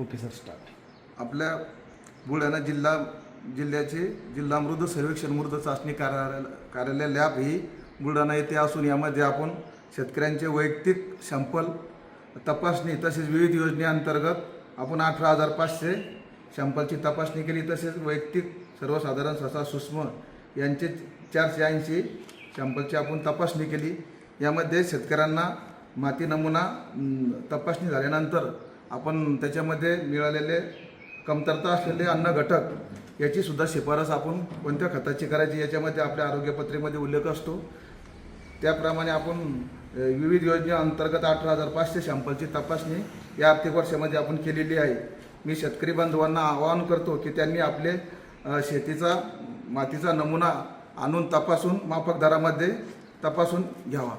Okay sir start आपल्या बुलढाणा जिल्हा जिल्ह्याचे जिल्हा मृद सर्वेक्षण मृद चाचणी कार्यालय कार्यालय लॅब ही बुलढाणा येथे असून यामध्ये आपण शेतकऱ्यांचे वैयक्तिक सॅम्पल तपासणी तसेच विविध योजनेअंतर्गत आपण अठरा हजार पाचशे सॅम्पलची तपासणी केली तसेच वैयक्तिक सर्वसाधारण सहसा सूक्ष्म यांचे चारशे ऐंशी सॅम्पलची आपण तपासणी केली. यामध्ये शेतकऱ्यांना माती नमुना तपासणी झाल्यानंतर आपण त्याच्यामध्ये मिळालेले कमतरता असलेले अन्न घटक याची सुद्धा शिफारस आपण कोणत्या खताची करायची याच्यामध्ये आपल्या आरोग्यपत्रेमध्ये उल्लेख असतो. त्याप्रमाणे आपण विविध योजनेअंतर्गत अठरा हजार पाचशे सॅम्पलची तपासणी या आर्थिक वर्षामध्ये आपण केलेली आहे. मी शेतकरी बांधवांना आवाहन करतो की त्यांनी आपले शेतीचा मातीचा नमुना आणून तपासून माफक दरामध्ये तपासून घ्यावा.